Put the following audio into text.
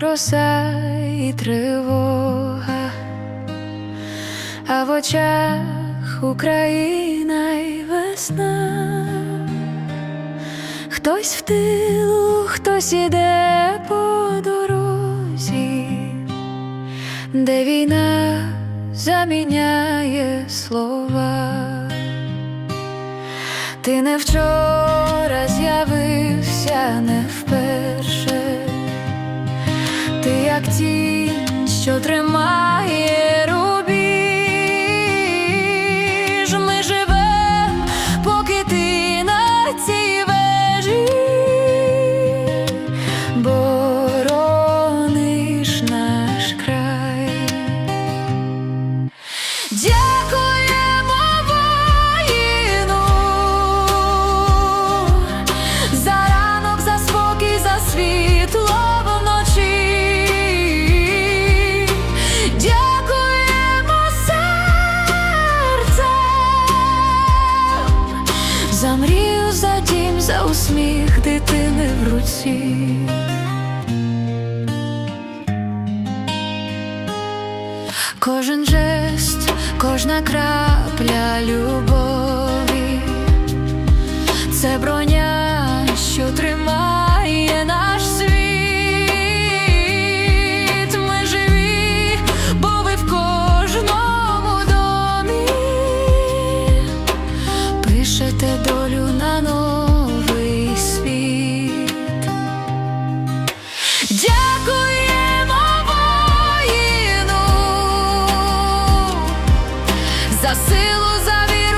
роса і тривога, а в очах Україна й весна. Хтось в тилу, хтось іде по дорозі, де війна заміняє слова. Ти не вчора з'явився не як тінь, що тримає усміх дитини в руці. Кожен жест, кожна крапля любові, tranquilos a vir